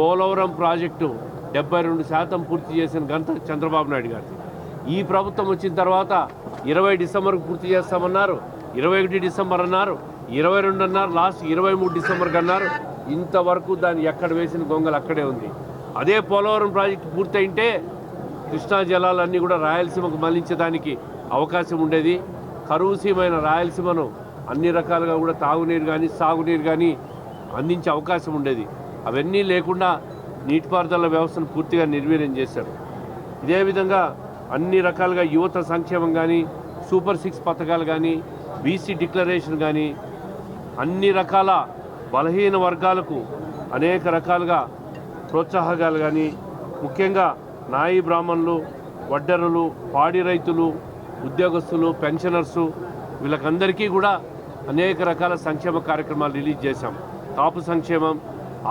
Polavaram project డెబ్బై రెండు శాతం పూర్తి చేసిన ఘనత చంద్రబాబు నాయుడు గారి ఈ ప్రభుత్వం వచ్చిన తర్వాత ఇరవై డిసెంబర్కు పూర్తి చేస్తామన్నారు ఇరవై ఒకటి డిసెంబర్ అన్నారు ఇరవై రెండు అన్నారు లాస్ట్ ఇరవై మూడు డిసెంబర్కి అన్నారు. ఇంతవరకు దాన్ని ఎక్కడ వేసిన గొంగలు అక్కడే ఉంది. అదే పోలవరం ప్రాజెక్టు పూర్తయింటే కృష్ణా జలాలన్నీ కూడా రాయలసీమకు మళ్ళించడానికి అవకాశం ఉండేది. కరువుసీమైన రాయలసీమను అన్ని రకాలుగా కూడా తాగునీరు కానీ సాగునీరు కానీ అందించే అవకాశం ఉండేది. అవన్నీ లేకుండా నీటిపారుదల వ్యవస్థను పూర్తిగా నిర్వీర్యం చేశారు ఇదే విధంగా అన్ని రకాలుగా యువత సంక్షేమం కానీ సూపర్ సిక్స్ పథకాలు కానీ బీసీ డిక్లరేషన్ కానీ అన్ని రకాల బలహీన వర్గాలకు అనేక రకాలుగా ప్రోత్సాహకాలు కానీ ముఖ్యంగా నాయి బ్రాహ్మణులు వడ్డరులు పాడి రైతులు ఉద్యోగస్తులు పెన్షనర్సు వీళ్ళకందరికీ కూడా అనేక రకాల సంక్షేమ కార్యక్రమాలు రిలీజ్ చేశాం. కాపు సంక్షేమం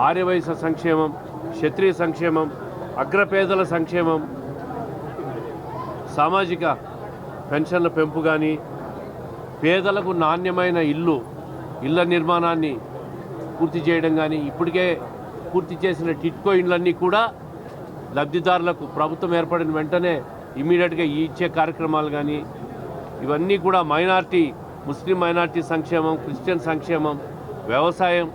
ఆర్యవైశ్య సంక్షేమం క్షత్రియ సంక్షేమం అగ్రపేదల సంక్షేమం సామాజిక పెన్షన్ల పెంపు కానీ పేదలకు నాణ్యమైన ఇల్లు ఇళ్ళ నిర్మాణాన్ని పూర్తి చేయడం కానీ ఇప్పటికే పూర్తి చేసిన టిట్కో ఇండ్లన్నీ కూడా లబ్ధిదారులకు ప్రభుత్వం ఏర్పడిన వెంటనే ఇమీడియట్గా ఇచ్చే కార్యక్రమాలు కానీ ఇవన్నీ కూడా మైనార్టీ ముస్లిం మైనార్టీ సంక్షేమం క్రిస్టియన్ సంక్షేమం వ్యవసాయం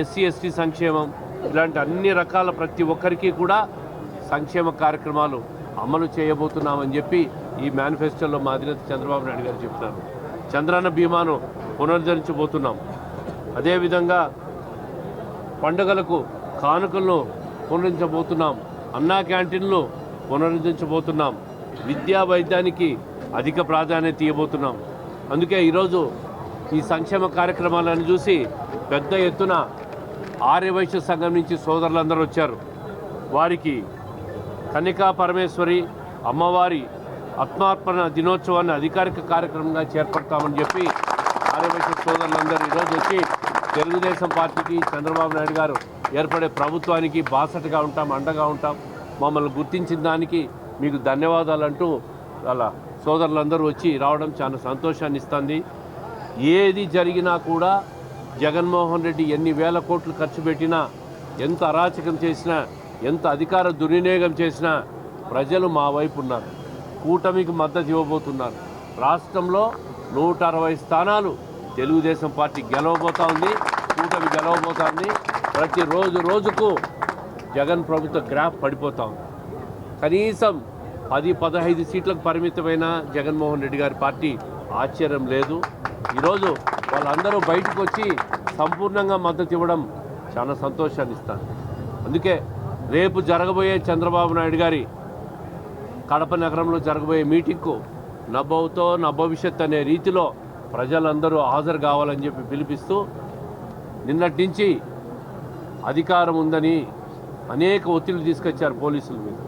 ఎస్సీ ఎస్టీ సంక్షేమం ఇలాంటి అన్ని రకాల ప్రతి ఒక్కరికి కూడా సంక్షేమ కార్యక్రమాలు అమలు చేయబోతున్నామని చెప్పి ఈ మేనిఫెస్టోలో మా అధినేత చంద్రబాబు నాయుడు గారు చెప్తున్నారు చంద్రాన్న బీమాను పునరుద్ధరించబోతున్నాం. అదేవిధంగా పండుగలకు కానుకలను పునరుద్ధరించబోతున్నాం. అన్నా క్యాంటీన్లు పునరుద్ధరించబోతున్నాం. విద్యా వైద్యానికి అధిక ప్రాధాన్యత ఇవ్వబోతున్నాం. అందుకే ఈరోజు ఈ సంక్షేమ కార్యక్రమాలను చూసి పెద్ద ఎత్తున ఆర్యవైశ్య సంఘం నుంచి సోదరులందరూ వచ్చారు. వారికి కన్నికా పరమేశ్వరి అమ్మవారి ఆత్మార్పణ దినోత్సవాన్ని అధికారిక కార్యక్రమంగా చేపడతామని చెప్పి ఆర్యవైశ్య సోదరులందరూ ఈరోజు వచ్చి తెలుగుదేశం పార్టీకి చంద్రబాబు నాయుడు గారు ఏర్పడే ప్రభుత్వానికి బాసటగా ఉంటాం అండగా ఉంటాం. మమ్మల్ని గుర్తించిన దానికి మీకు ధన్యవాదాలు అంటూ అలా సోదరులందరూ వచ్చి రావడం చాలా సంతోషాన్ని ఇస్తుంది ఏది జరిగినా కూడా జగన్మోహన్ రెడ్డి ఎన్ని వేల కోట్లు ఖర్చు పెట్టినా ఎంత అరాచకం చేసినా ఎంత అధికార దుర్వినియోగం చేసినా ప్రజలు మా వైపు ఉన్నారు. కూటమికి మద్దతు ఇవ్వబోతున్నారు. రాష్ట్రంలో నూట అరవై స్థానాలు తెలుగుదేశం పార్టీ గెలవబోతా ఉంది కూటమి గెలవబోతా ఉంది. ప్రతిరోజు రోజుకు జగన్ ప్రభుత్వ గ్రాఫ్ పడిపోతా ఉంది. కనీసం పది పదహైదు సీట్లకు పరిమితమైన జగన్మోహన్ రెడ్డి గారి పార్టీ ఆశ్చర్యం లేదు. ఈరోజు వాళ్ళందరూ బయటకు వచ్చి సంపూర్ణంగా మద్దతు ఇవ్వడం చాలా సంతోషాన్ని ఇస్తాను. అందుకే రేపు జరగబోయే చంద్రబాబు నాయుడు గారి కడప నగరంలో జరగబోయే మీటింగ్కు నభవుతో నభవిష్యత్ అనే రీతిలో ప్రజలందరూ హాజరు కావాలని చెప్పి పిలిపిస్తూ నిన్నటి నుంచి అధికారం ఉందని అనేక ఒత్తిళ్ళు తీసుకొచ్చారు పోలీసుల మీద.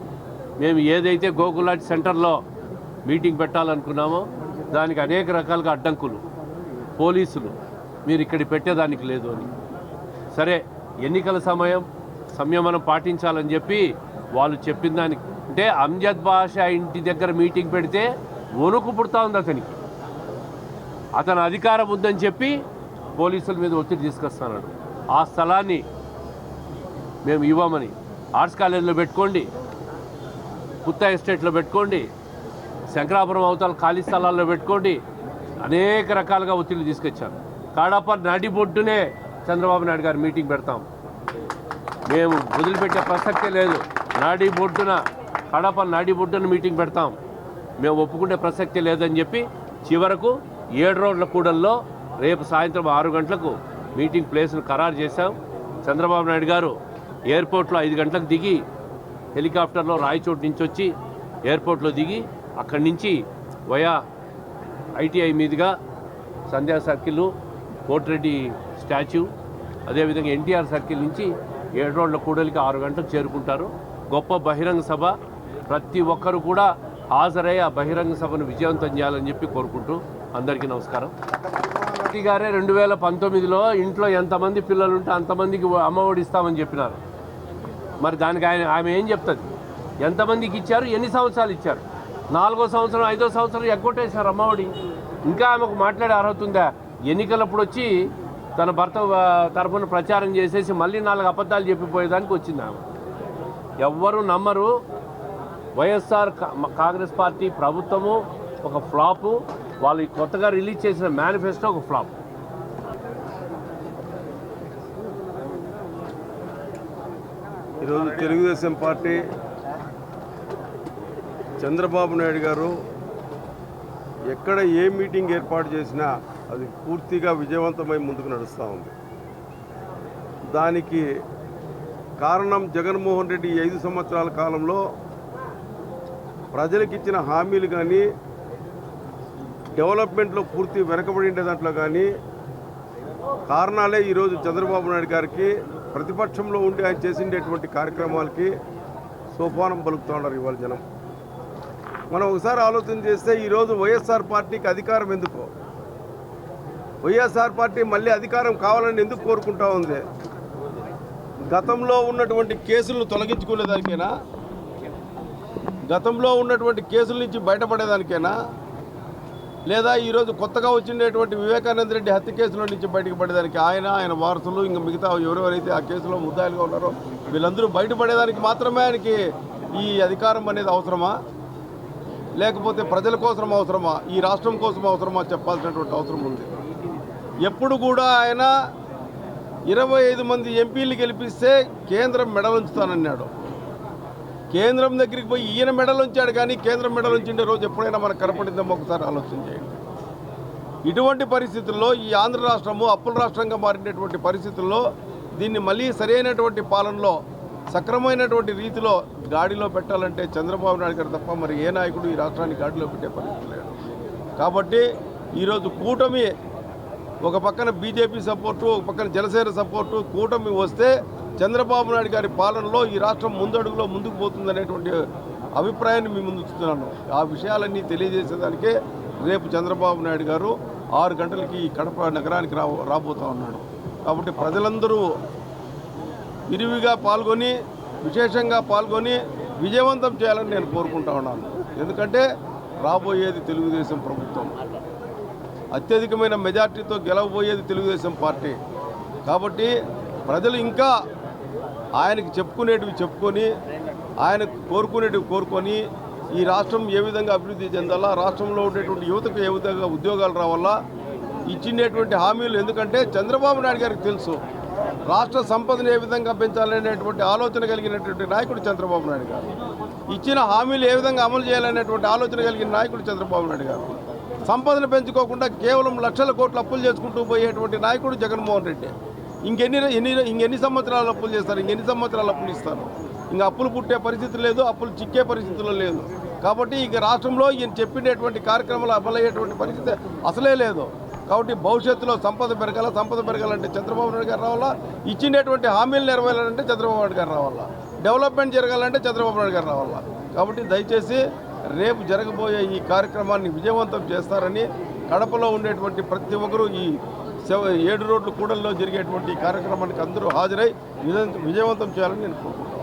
మేము ఏదైతే గోకులాట్ సెంటర్లో మీటింగ్ పెట్టాలనుకున్నామో దానికి అనేక రకాలుగా అడ్డంకులు. పోలీసులు మీరు ఇక్కడ పెట్టేదానికి లేదు అని. సరే ఎన్నికల సమయం సంయమనం పాటించాలని చెప్పి వాళ్ళు చెప్పిన దానికి అంటే అంజద్ బాషా ఇంటి దగ్గర మీటింగ్ పెడితే వణుకు పుడతా ఉంది అతనికి. అతను అధికారం ఉందని చెప్పి పోలీసుల మీద ఒత్తిడి తీసుకొస్తున్నాడు. ఆ స్థలాన్ని మేము ఇవ్వమని. ఆర్ట్స్ కాలేజీలో పెట్టుకోండి పుత్త ఎస్టేట్లో పెట్టుకోండి శంకరాపురం అవతల ఖాళీ స్థలాల్లో పెట్టుకోండి అనేక రకాలుగా ఒత్తిళ్ళు తీసుకొచ్చారు. కాడప నడి బొడ్డునే చంద్రబాబు నాయుడు గారు మీటింగ్ పెడతాం. మేము వదిలిపెట్టే ప్రసక్తే లేదు. నాడి బొడ్డున కడప నాడి బొడ్డున మీటింగ్ పెడతాం. మేము ఒప్పుకునే ప్రసక్తి లేదని చెప్పి చివరకు ఏడు రోడ్ల కూడల్లో రేపు సాయంత్రం ఆరు గంటలకు మీటింగ్ ప్లేస్ను ఖరారు చేశాం. చంద్రబాబు నాయుడు గారు ఎయిర్పోర్ట్లో ఐదు గంటలకు దిగి హెలికాప్టర్లో రాయచోటు నుంచి వచ్చి ఎయిర్పోర్ట్లో దిగి అక్కడి నుంచి వయా ఐటీఐ మీదుగా సంధ్యా సర్కిల్ కోటిరెడ్డి స్టాచ్యూ అదేవిధంగా ఎన్టీఆర్ సర్కిల్ నుంచి ఏడు రోడ్ల కూడలికి ఆరు గంటలకు చేరుకుంటారు. గొప్ప బహిరంగ సభ. ప్రతి ఒక్కరు కూడా హాజరై ఆ బహిరంగ సభను విజయవంతం చేయాలని చెప్పి కోరుకుంటూ అందరికీ నమస్కారం. మోదీ గారే రెండు వేల పంతొమ్మిదిలో ఇంట్లో ఎంతమంది పిల్లలు ఉంటే అంతమందికి అమ్మఒడి ఇస్తామని చెప్పినారు. మరి దానికి ఆయన ఆమె ఏం చెప్తుంది? ఎంతమందికి ఇచ్చారు? ఎన్ని సంవత్సరాలు ఇచ్చారు? నాలుగో సంవత్సరం ఐదో సంవత్సరం ఎగ్గొట్టేశారు అమ్మఒడి. ఇంకా ఆమెకు మాట్లాడే అర్హత ఉందా? ఎన్నికలప్పుడు వచ్చి తన భర్త తరఫున ప్రచారం చేసేసి మళ్ళీ నాలుగు అబద్ధాలు చెప్పిపోయేదానికి వచ్చింది ఆమె. ఎవ్వరు నమ్మరు. వైఎస్ఆర్ కాంగ్రెస్ పార్టీ ప్రభుత్వము ఒక ఫ్లాపు. వాళ్ళు కొత్తగా రిలీజ్ చేసిన మేనిఫెస్టో ఒక ఫ్లాప్. ఈరోజు తెలుగుదేశం పార్టీ చంద్రబాబు నాయుడు గారు ఎక్కడ ఏ మీటింగ్ ఏర్పాటు చేసినా అది పూర్తిగా విజయవంతమై ముందుకు నడుస్తూ ఉంది. దానికి కారణం జగన్మోహన్ రెడ్డి ఐదు సంవత్సరాల కాలంలో ప్రజలకు ఇచ్చిన హామీలు కానీ డెవలప్మెంట్లో పూర్తి వెనకబడి ఉండే దాంట్లో కానీ కారణాలే ఈరోజు చంద్రబాబు నాయుడు గారికి ప్రతిపక్షంలో ఉండి ఆయన చేసిండేటువంటి కార్యక్రమాలకి సోపానం పలుకుతూ ఉన్నారు ఇవాళ జనం. మనం ఒకసారి ఆలోచన చేస్తే ఈరోజు వైఎస్ఆర్ పార్టీకి అధికారం ఎందుకు? వైఎస్ఆర్ పార్టీ మళ్ళీ అధికారం కావాలని ఎందుకు కోరుకుంటా ఉంది? గతంలో ఉన్నటువంటి కేసులను తొలగించుకునేదానికైనా? గతంలో ఉన్నటువంటి కేసుల నుంచి బయటపడేదానికైనా? లేదా ఈరోజు కొత్తగా వచ్చినటువంటి వివేకానంద రెడ్డి హత్య కేసులో నుంచి బయటకు పడేదానికి ఆయన ఆయన వారసులు ఇంకా మిగతా ఎవరెవరైతే ఆ కేసులో ముద్దాయిలుగా ఉన్నారో వీళ్ళందరూ బయటపడేదానికి మాత్రమే ఆయనకి ఈ అధికారం అనేది అవసరమా? లేకపోతే ప్రజల కోసం అవసరమా? ఈ రాష్ట్రం కోసం అవసరమా చెప్పాల్సినటువంటి అవసరం ఉంది. ఎప్పుడు కూడా ఆయన ఇరవై ఐదు మంది ఎంపీలు గెలిపిస్తే కేంద్రం మెడలుంచుతానన్నాడు. కేంద్రం దగ్గరికి పోయి ఈయన మెడలు ఉంచాడు కానీ కేంద్రం మెడలు ఉంచిండే రోజు ఎప్పుడైనా మనకు కనపడిందేమో ఒకసారి ఆలోచన చేయండి. ఇటువంటి పరిస్థితుల్లో ఈ ఆంధ్ర రాష్ట్రము అప్పుల రాష్ట్రంగా మారినటువంటి పరిస్థితుల్లో దీన్ని మళ్ళీ సరైనటువంటి పాలనలో సక్రమైనటువంటి రీతిలో గాడిలో పెట్టాలంటే చంద్రబాబు నాయుడు గారు తప్ప మరి ఏ నాయకుడు ఈ రాష్ట్రాన్ని గాడిలో పెట్టే పరిస్థితి లేడు కాబట్టి ఈరోజు కూటమి ఒక పక్కన బీజేపీ సపోర్టు ఒక పక్కన జనసేన సపోర్టు కూటమి వస్తే చంద్రబాబు నాయుడు గారి పాలనలో ఈ రాష్ట్రం ముందడుగులో ముందుకు పోతుందనేటువంటి అభిప్రాయాన్ని మీ ముందు ఆ విషయాలన్నీ తెలియజేసేదానికే రేపు చంద్రబాబు నాయుడు గారు ఆరు గంటలకి కడప నగరానికి రా రాబోతా ఉన్నాడు. కాబట్టి ప్రజలందరూ విరివిగా పాల్గొని విశేషంగా పాల్గొని విజయవంతం చేయాలని నేను కోరుకుంటా ఉన్నాను. ఎందుకంటే రాబోయేది తెలుగుదేశం ప్రభుత్వం. అత్యధికమైన మెజార్టీతో గెలవబోయేది తెలుగుదేశం పార్టీ. కాబట్టి ప్రజలు ఇంకా ఆయనకి చెప్పుకునేటివి చెప్పుకొని ఆయన కోరుకునేటివి కోరుకొని ఈ రాష్ట్రం ఏ విధంగా అభివృద్ధి చెందాలా రాష్ట్రంలో ఉండేటువంటి యువతకు ఏ విధంగా ఉద్యోగాలు రావాలా ఇచ్చినటువంటి హామీలు ఎందుకంటే చంద్రబాబు నాయుడు గారికి తెలుసు. రాష్ట్ర సంపదను ఏ విధంగా పెంచాలనేటువంటి ఆలోచన కలిగినటువంటి నాయకుడు చంద్రబాబు నాయుడు గారు. ఇచ్చిన హామీలు ఏ విధంగా అమలు చేయాలనేటువంటి ఆలోచన కలిగిన నాయకుడు చంద్రబాబు నాయుడు గారు. సంపదను పెంచుకోకుండా కేవలం లక్షల కోట్లు అప్పులు చేసుకుంటూ పోయేటువంటి నాయకుడు జగన్మోహన్ రెడ్డి. ఇంకెన్ని ఎన్ని ఇంకెన్ని సంవత్సరాలు అప్పులు చేస్తారు? ఇంకెన్ని సంవత్సరాలు అప్పులు ఇస్తారు? ఇంకా అప్పులు పుట్టే పరిస్థితి లేదు అప్పులు చిక్కే పరిస్థితుల్లో లేదు. కాబట్టి ఇక రాష్ట్రంలో ఈయన చెప్పినటువంటి కార్యక్రమాలు అమలయ్యేటువంటి పరిస్థితి అసలే లేదు. కాబట్టి భవిష్యత్తులో సంపద పెరగాల సంపద పెరగాలంటే చంద్రబాబు నాయుడు గారు రావాలా? ఇచ్చినటువంటి హామీలు నెరవేరాలంటే చంద్రబాబు నాయుడు గారు రావాలా? డెవలప్మెంట్ జరగాలంటే చంద్రబాబు నాయుడు గారు రావాలా? కాబట్టి దయచేసి రేపు జరగబోయే ఈ కార్యక్రమాన్ని విజయవంతం చేస్తారని కడపలో ఉండేటువంటి ప్రతి ఒక్కరూ ఈ ఏడు రోడ్లు కూడల్లో జరిగేటువంటి ఈ కార్యక్రమానికి అందరూ హాజరై విజయవంతం చేయాలని నేను కోరుకుంటున్నాను.